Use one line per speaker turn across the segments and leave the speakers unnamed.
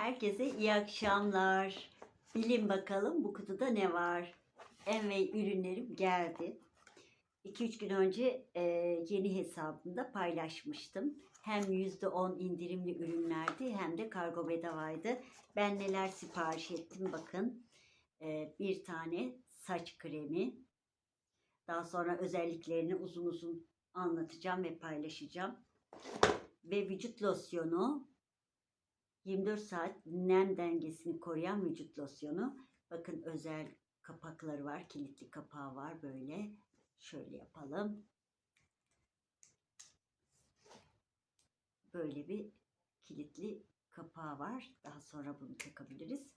Herkese iyi akşamlar. Bilin bakalım bu kutuda ne var? Envey ürünlerim geldi. 2-3 gün önce e, yeni hesabımda paylaşmıştım. Hem %10 indirimli ürünlerdi hem de kargo bedavaydı. Ben neler sipariş ettim bakın. E, bir tane saç kremi. Daha sonra özelliklerini uzun uzun anlatacağım ve paylaşacağım. Ve vücut losyonu 24 saat nem dengesini koruyan vücut losyonu. Bakın özel kapakları var. Kilitli kapağı var böyle. Şöyle yapalım. Böyle bir kilitli kapağı var. Daha sonra bunu takabiliriz.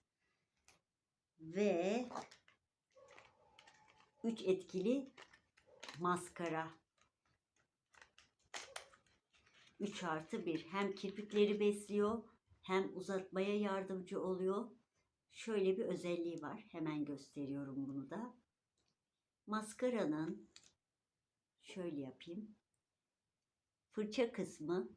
Ve 3 etkili maskara. 3 artı 1. Hem kirpikleri besliyor hem uzatmaya yardımcı oluyor. Şöyle bir özelliği var. Hemen gösteriyorum bunu da. Maskaranın şöyle yapayım. Fırça kısmı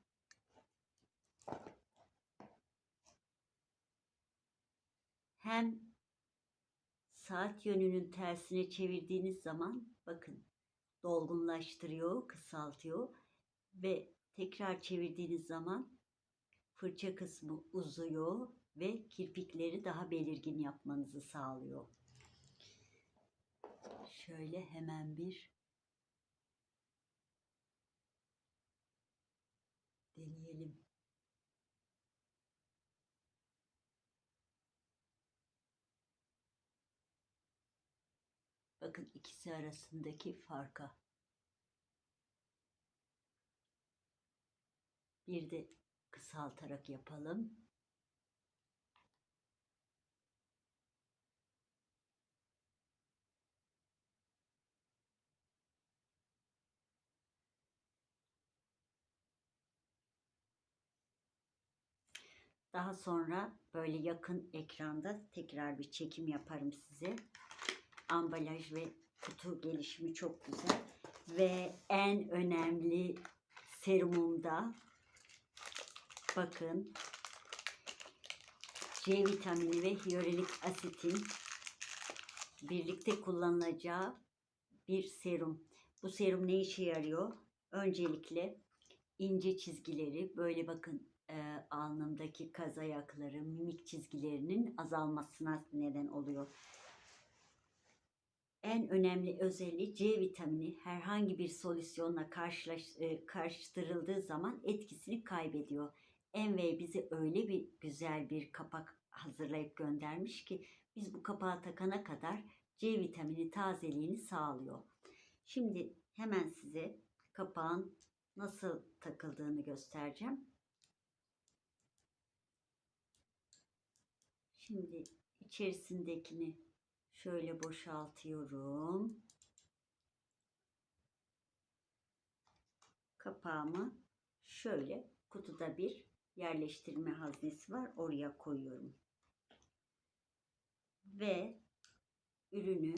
hem saat yönünün tersine çevirdiğiniz zaman bakın dolgunlaştırıyor, kısaltıyor ve tekrar çevirdiğiniz zaman fırça kısmı uzuyor ve kirpikleri daha belirgin yapmanızı sağlıyor. Şöyle hemen bir deneyelim. Bakın ikisi arasındaki farka. Bir de kısaltarak yapalım. Daha sonra böyle yakın ekranda tekrar bir çekim yaparım size. Ambalaj ve kutu gelişimi çok güzel. Ve en önemli serumumda bakın C vitamini ve hyaluronik asitin birlikte kullanılacağı bir serum. Bu serum ne işe yarıyor? Öncelikle ince çizgileri böyle bakın e, alnımdaki kaz ayakları, mimik çizgilerinin azalmasına neden oluyor. En önemli özelliği C vitamini herhangi bir solüsyonla karşılaş, e, karıştırıldığı zaman etkisini kaybediyor. Envey bize öyle bir güzel bir kapak hazırlayıp göndermiş ki biz bu kapağı takana kadar C vitamini tazeliğini sağlıyor. Şimdi hemen size kapağın nasıl takıldığını göstereceğim. Şimdi içerisindekini şöyle boşaltıyorum. Kapağımı şöyle kutuda bir yerleştirme haznesi var. Oraya koyuyorum. Ve ürünü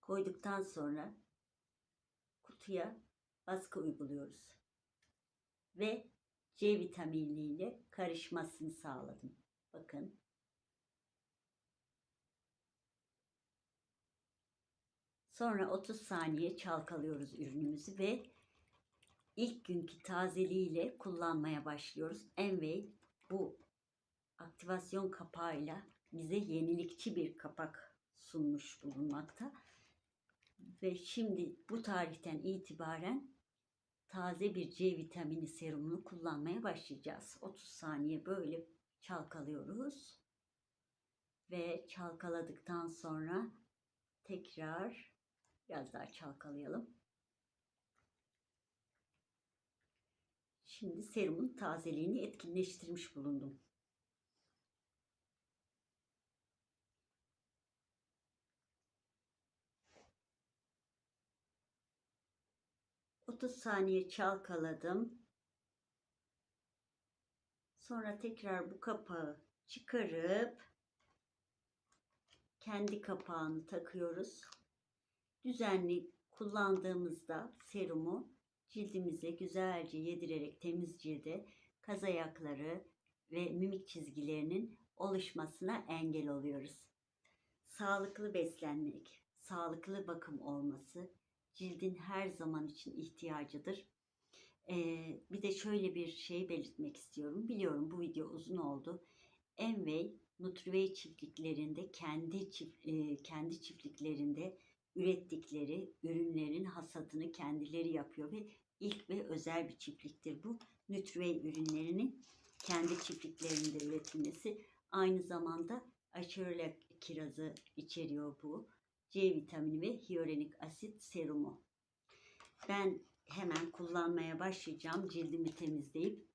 koyduktan sonra kutuya baskı uyguluyoruz. Ve C vitaminiyle karışmasını sağladım. Bakın. Sonra 30 saniye çalkalıyoruz ürünümüzü ve ilk günkü tazeliğiyle kullanmaya başlıyoruz. Envey bu aktivasyon kapağıyla bize yenilikçi bir kapak sunmuş bulunmakta. Ve şimdi bu tarihten itibaren taze bir C vitamini serumunu kullanmaya başlayacağız. 30 saniye böyle çalkalıyoruz. Ve çalkaladıktan sonra tekrar biraz daha çalkalayalım. Şimdi serumun tazeliğini etkinleştirmiş bulundum. Otuz saniye çalkaladım. Sonra tekrar bu kapağı çıkarıp kendi kapağını takıyoruz. Düzenli kullandığımızda serumu cildimize güzelce yedirerek temiz cilde kaz ayakları ve mimik çizgilerinin oluşmasına engel oluyoruz. Sağlıklı beslenmek, sağlıklı bakım olması cildin her zaman için ihtiyacıdır. Ee, bir de şöyle bir şey belirtmek istiyorum. Biliyorum bu video uzun oldu. Envey Nutrivey çiftliklerinde kendi çift, e, kendi çiftliklerinde ürettikleri ürünlerin hasadını kendileri yapıyor ve ilk ve özel bir çiftliktir bu. Nutrivey ürünlerinin kendi çiftliklerinde üretilmesi aynı zamanda aşırı kirazı içeriyor bu. C vitamini ve hyaluronik asit serumu. Ben hemen kullanmaya başlayacağım cildimi temizleyip.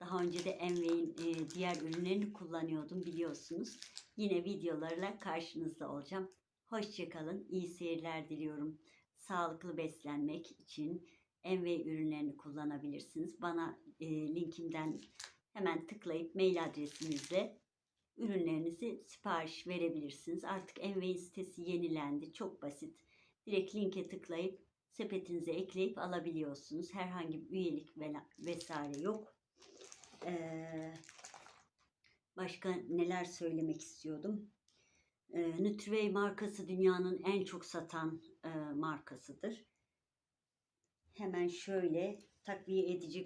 Daha önce de Envey'in e, diğer ürünlerini kullanıyordum biliyorsunuz. Yine videolarla karşınızda olacağım. Hoşçakalın, iyi seyirler diliyorum. Sağlıklı beslenmek için Envey ürünlerini kullanabilirsiniz. Bana e, linkimden hemen tıklayıp mail adresinizle ürünlerinizi sipariş verebilirsiniz. Artık Envey sitesi yenilendi. Çok basit. Direkt linke tıklayıp sepetinize ekleyip alabiliyorsunuz. Herhangi bir üyelik ve- vesaire yok. Ee, başka neler söylemek istiyordum? Ee, Nutrivey markası dünyanın en çok satan e, markasıdır. Hemen şöyle takviye edici e,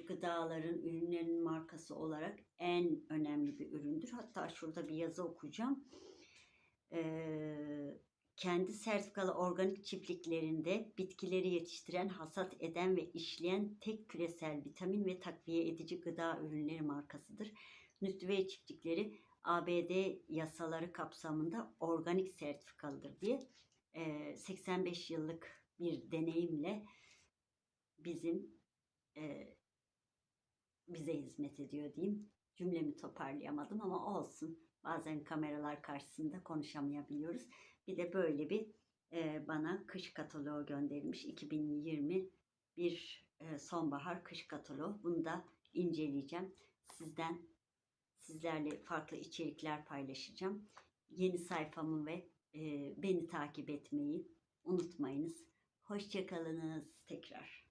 gıdaların ürünlerin markası olarak en önemli bir üründür. Hatta şurada bir yazı okuyacağım. Ee, kendi sertifikalı organik çiftliklerinde bitkileri yetiştiren, hasat eden ve işleyen tek küresel vitamin ve takviye edici gıda ürünleri markasıdır. Nutrivey çiftlikleri ABD yasaları kapsamında organik sertifikalıdır diye e, 85 yıllık bir deneyimle bizim bize hizmet ediyor diyeyim. Cümlemi toparlayamadım ama olsun. Bazen kameralar karşısında konuşamayabiliyoruz. Bir de böyle bir bana kış kataloğu gönderilmiş. 2020 bir sonbahar kış kataloğu. Bunu da inceleyeceğim. Sizden sizlerle farklı içerikler paylaşacağım. Yeni sayfamı ve e, beni takip etmeyi unutmayınız. Hoşçakalınız tekrar.